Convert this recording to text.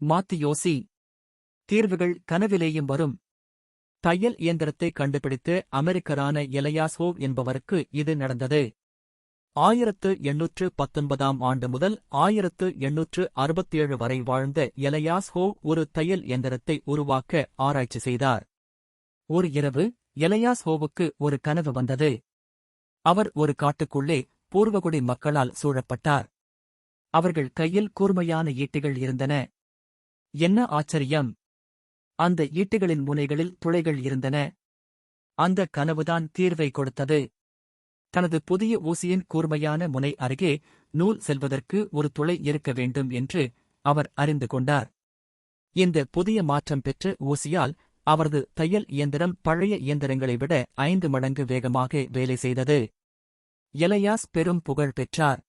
மாத்தி யோசி தீர்வுகள் கனவிலேயும் வரும். தையல் இயந்திரத்தை கண்டுபிடித்து அமெரிக்கரான எலையாஸ்ஹோவ் என்பவருக்கு இது நடந்தது. ஆயிரத்து எண்ணூற்று பத்தொன்பதாம் ஆண்டு முதல் ஆயிரத்து எண்ணூற்று அறுபத்தேழு வரை வாழ்ந்த எலையாஸ்ஹோவ் ஒரு தையல் இயந்திரத்தை உருவாக்க ஆராய்ச்சி செய்தார். ஒரு இரவு எலையாஸ்ஹோவுக்கு ஒரு கனவு வந்தது. அவர் ஒரு காட்டுக்குள்ளே பூர்வகுடி மக்களால் சூழப்பட்டார். அவர்கள் கையில் கூர்மையான ஈட்டிகள் இருந்தன. என்ன ஆச்சரியம்? அந்த ஈட்டுகளின் முனைகளில் துளைகள் இருந்தன. அந்த கனவுதான் தீர்வை கொடுத்தது. தனது புதிய ஊசியின் கூர்மையான முனை அருகே நூல் செல்வதற்கு ஒரு துளை இருக்க வேண்டும் என்று அவர் அறிந்து கொண்டார். இந்த புதிய மாற்றம் பெற்ற ஊசியால் அவரது தையல் இயந்திரம் பழைய இயந்திரங்களை விட ஐந்து மடங்கு வேகமாக வேலை செய்தது. எலையாஸ் பெரும் புகழ் பெற்றார்.